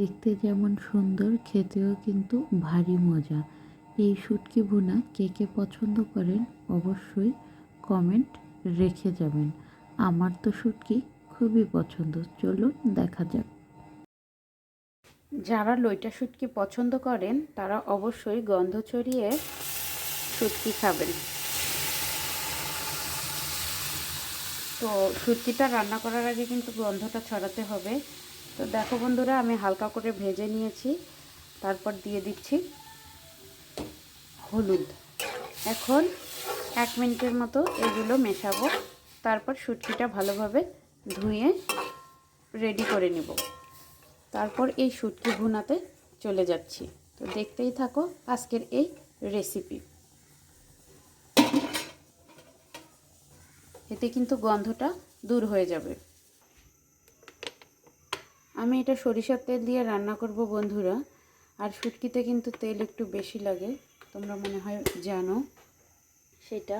দেখতে যেমন সুন্দর, খেতেও কিন্তু ভারী মজা। এই শুটকি ভুনা কে কে পছন্দ করেন অবশ্যই কমেন্ট রেখে যাবেন। আমার তো শুটকি খুবই পছন্দ। চলুন দেখা যাক। যারা লইটা শুটকি পছন্দ করেন, তারা অবশ্যই গন্ধ ছড়িয়ে শুটকি খাবেন। তো শুটকিটা রান্না করার আগে কিন্তু গন্ধটা ছড়াতে হবে। তো দেখো বন্ধুরা, আমি হালকা করে ভেজে নিয়েছি। তারপর দিয়ে দিচ্ছি হলুদ। এখন এক মিনিটের মতো এগুলো মেশাবো। তারপর শুটকিটা ভালোভাবে ধুয়ে রেডি করে নেব। তারপর এই শুটকি ভুনাতে চলে যাচ্ছি। তো দেখতেই থাকো আজকের এই রেসিপি এতে কিন্তু গন্ধটা দূর হয়ে যাবে। আমি এটা সরিষার তেল দিয়ে রান্না করব বন্ধুরা। আর শুটকিতে কিন্তু তেল একটু বেশি লাগে, তোমরা মনে হয় জানো সেটা।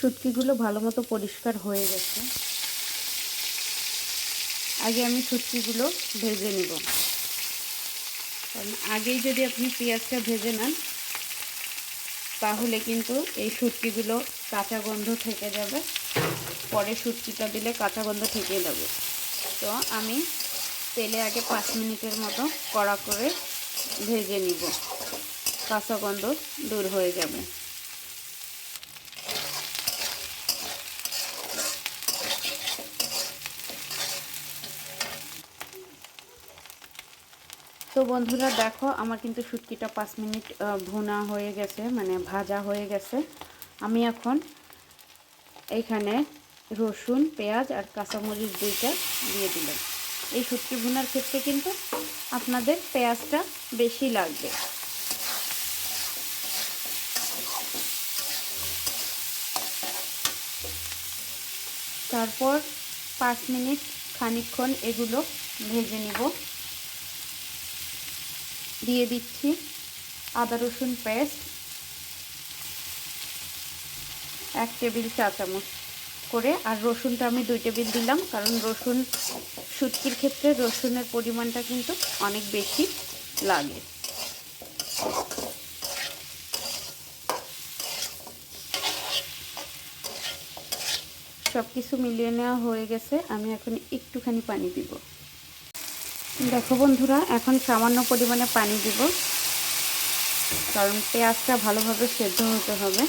শুটকিগুলো ভালো মতো পরিষ্কার হয়ে গেছে। আগে আমি শুটকিগুলো ভেজে নেব। কারণ আগেই যদি আপনি পেঁয়াজটা ভেজে নেন, তাহলে কিন্তু এই শুটকিগুলো কাঁচা গন্ধ থেকে যাবে। পরে শুটকিটা দিলে কাঁচা গন্ধ থেকে যাবে। তো আমি তেলে আগে পাঁচ মিনিটের মতো কড়া করে ভেজে নিব। কাঁচা গন্ধ দূর হয়ে যাবে। তো বন্ধুরা দেখো, আমার কিন্তু শুটকিটা পাঁচ মিনিট ভুনা হয়ে গেছে মানে ভাজা হয়ে গেছে। আমি এখন এইখানে রসুন, পেঁয়াজ আর কাঁচামরিচ দুইটা দিয়ে দিলাম। এই শুটকি ভুনার ক্ষেত্রে কিন্তু আপনাদের পেঁয়াজটা বেশি লাগবে। তারপর পাঁচ মিনিট খানিকক্ষণ এগুলো ভেজে নিব। দিয়ে দিচ্ছি আদা রসুন পেস্ট, এক টেবিল চা চামচ করে। আর রসুনটা আমি দুই টেবিল দিলাম, কারণ রসুন শুটকির ক্ষেত্রে রসুনের পরিমাণটা কিন্তু অনেক বেশি লাগে। সব কিছু মিলিয়ে নেওয়া হয়ে গেছে, আমি এখন একটুখানি পানি দিব। দেখো বন্ধুরা, এখন সামান্য পরিমাণে পানি দিব, কারণ পেঁয়াজটা ভালোভাবে সেদ্ধ হতে হবে।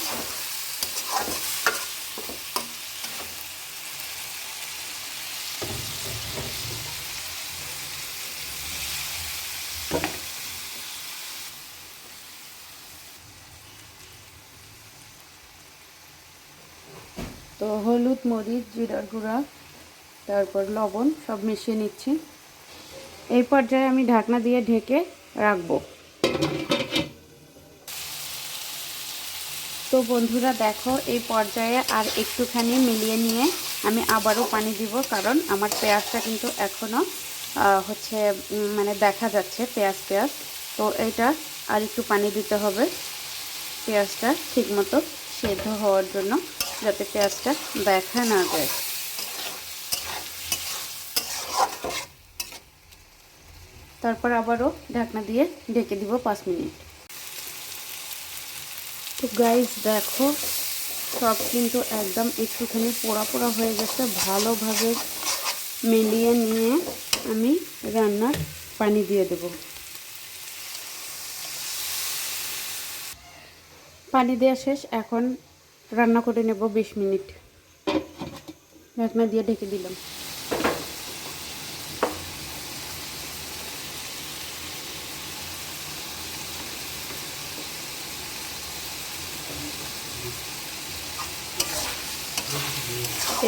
তো হলুদ, মরিচ, জিরার গুঁড়া, তারপর লবণ সব মিশিয়ে নিচ্ছি। এই পর্যায়ে আমি ঢাকনা দিয়ে ঢেকে রাখব। তো বন্ধুরা দেখো, এই পর্যায়ে আর একটুখানি মিলিয়ে নিয়ে আমি আবারও পানি দিব, কারণ আমার পেঁয়াজটা কিন্তু এখনও হচ্ছে মানে দেখা যাচ্ছে পেঁয়াজ পেঁয়াজ। তো এইটা আর একটু পানি দিতে হবে, পেঁয়াজটা ঠিকমতো সেদ্ধ হওয়ার জন্য, যাতে পেঁয়াজটা দেখা না যায়। তারপর আবারও ঢাকনা দিয়ে ঢেকে দিব পাঁচ মিনিট। তো গাইজ দেখো, সব কিন্তু একদম একটুখানি পোড়া পোড়া হয়ে গেছে। ভালোভাবে মিলিয়ে নিয়ে আমি রান্নার পানি দিয়ে দেব। পানি দেওয়া শেষ, এখন রান্না করে নেব বিশ মিনিট। ঢাকনা দিয়ে ঢেকে দিলাম।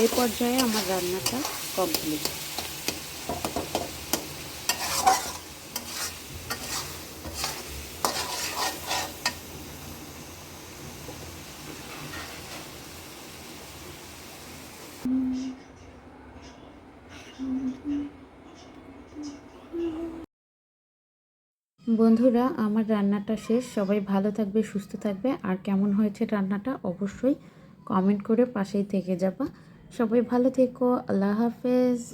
এই পর্যায়ে আমার রান্নাটা কমপ্লিট বন্ধুরা, আমার রান্নাটা শেষ। সবাই ভালো থাকবে, সুস্থ থাকবে। আর কেমন হয়েছে রান্নাটা অবশ্যই কমেন্ট করে পাশেই থেকে যাবা। सबा भलो थेको आल्ला हाफिज